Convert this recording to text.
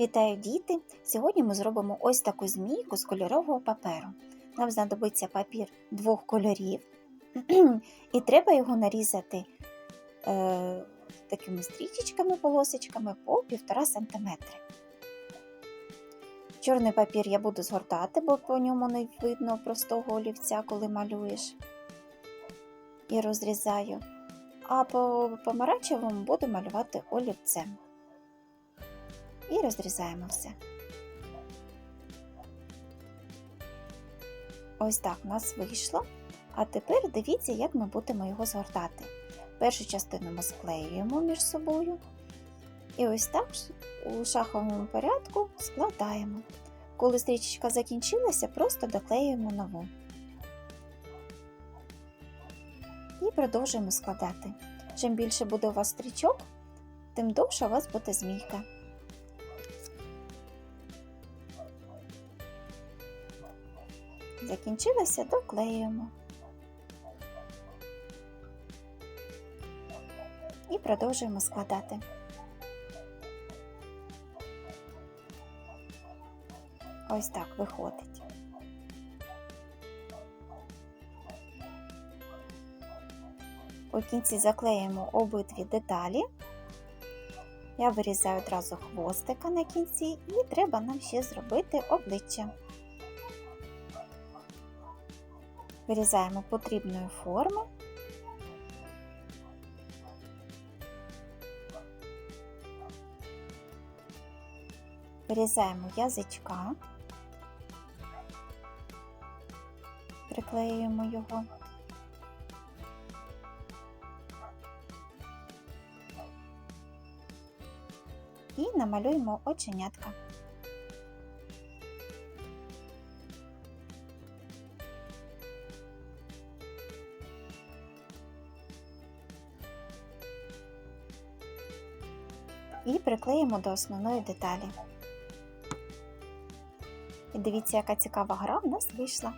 Вітаю діти! Сьогодні ми зробимо ось таку змійку з кольорового паперу. Нам знадобиться папір двох кольорів, і треба його нарізати е, такими стрічечками, полосочками по 1,5 см. Чорний папір я буду згортати, бо по ньому не видно простого олівця, коли малюєш. І розрізаю. А по помаранчевому буду малювати олівцем. І розрізаємо все. Ось так у нас вийшло. А тепер дивіться, як ми будемо його згортати. Першу частину ми склеюємо між собою. І ось так у шаховому порядку складаємо. Коли стрічечка закінчилася, просто доклеюємо нову. І продовжуємо складати. Чим більше буде у вас стрічок, тим довше у вас буде змійка. Закінчилося, доклеюємо. І продовжуємо складати. Ось так виходить. У кінці заклеїмо обидві деталі. Я вирізаю одразу хвостика на кінці, і треба нам ще зробити обличчя. Вирізаємо потрібної форми. Вирізаємо язичка, приклеюємо його. І намалюємо оченятка. І приклеїмо до основної деталі. І дивіться, яка цікава гра в нас вийшла.